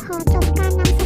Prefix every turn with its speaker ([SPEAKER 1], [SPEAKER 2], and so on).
[SPEAKER 1] ขอจบการนำเสนอ